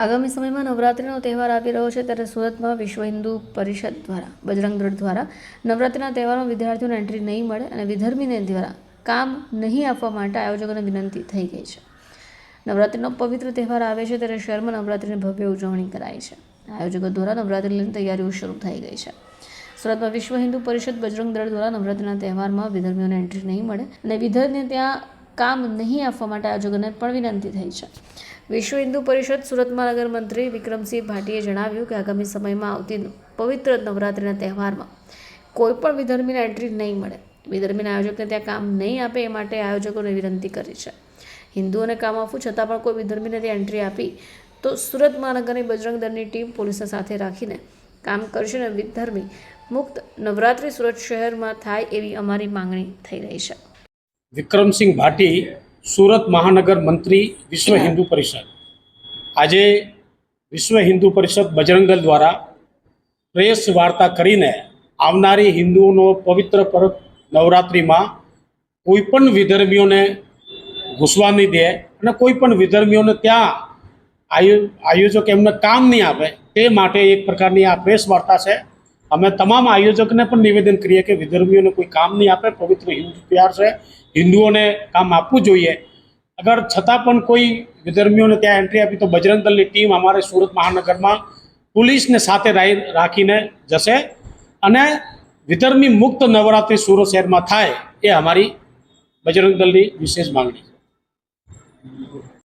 આગામી સમયમાં નવરાત્રિનો તહેવાર આવી રહ્યો છે ત્યારે સુરતમાં વિશ્વ હિન્દુ પરિષદ દ્વારા, બજરંગ દળ દ્વારા નવરાત્રિના તહેવારમાં વિદ્યાર્થીઓને એન્ટ્રી નહીં મળે અને વિધર્મીને દ્વારા કામ નહીં આપવા માટે આયોજકોને વિનંતી થઈ ગઈ છે. નવરાત્રિનો પવિત્ર તહેવાર આવે છે ત્યારે શહેરમાં નવરાત્રિની ભવ્ય ઉજવણી કરાઈ છે. આયોજકો દ્વારા નવરાત્રિની તૈયારીઓ શરૂ થઈ ગઈ છે. સુરતમાં વિશ્વ હિન્દુ પરિષદ બજરંગ દળ દ્વારા નવરાત્રિના તહેવારમાં વિધર્મીઓને એન્ટ્રી નહીં મળે અને વિધર્મને ત્યાં કામ નહીં આપવા માટે આયોજકોને પણ વિનંતી થઈ છે. વિશ્વ હિન્દુ પરિષદ સુરત મહાનગર મંત્રી વિક્રમસિંહ ભાટીએ જણાવ્યું કે આગામી સમયમાં આવતી પવિત્ર નવરાત્રિના તહેવારમાં કોઈ પણ વિધર્મીને એન્ટ્રી નહીં મળે. વિધર્મીના આયોજકને ત્યાં કામ નહીં આપે એ માટે આયોજકોને વિનંતી કરી છે. હિન્દુઓને કામ આપવું છતાં પણ કોઈ વિધર્મીને ત્યાં એન્ટ્રી આપી તો સુરત મહાનગરની બજરંગ દળની ટીમ પોલીસને સાથે રાખીને કામ કરશે અને વિધર્મી મુક્ત નવરાત્રિ સુરત શહેરમાં થાય એવી અમારી માંગણી થઈ રહી છે. વિક્રમસિંહ ભાટી, સુરત મહાનગર મંત્રી, વિશ્વ હિન્દુ પરિષદ. આજે વિશ્વ હિન્દુ પરિષદ બજરંગલ દ્વારા પ્રેસ વાર્તા કરીને આવનારી હિન્દુઓનો પવિત્ર પર્વ નવરાત્રિમાં કોઈ પણ વિધર્મીઓને ઘૂસવા નહીં દે અને કોઈ પણ વિધર્મીઓને ત્યાં આયો, આયોજક એમને કામ નહીં આપે તે માટે એક પ્રકારની આ પ્રેસ વાર્તા છે. અમે તમામ આયોજકને પણ નિવેદન કરીએ કે વિધર્મીઓને કોઈ કામ નહીં આપે, પવિત્ર હિન્દુ તહેવાર છે. હિન્દુઓને કામ આપવું જોઈએ. અગર છતાં પણ કોઈ વિધર્મીઓને ત્યાં એન્ટ્રી આપી તો બજરંગ દળની ટીમ અમારે સુરત મહાનગરમાં પોલીસને સાથે રાખીને જશે અને વિધર્મી મુક્ત નવરાત્રિ સુરત શહેરમાં થાય એ અમારી બજરંગ દળની વિશેષ માંગણી છે.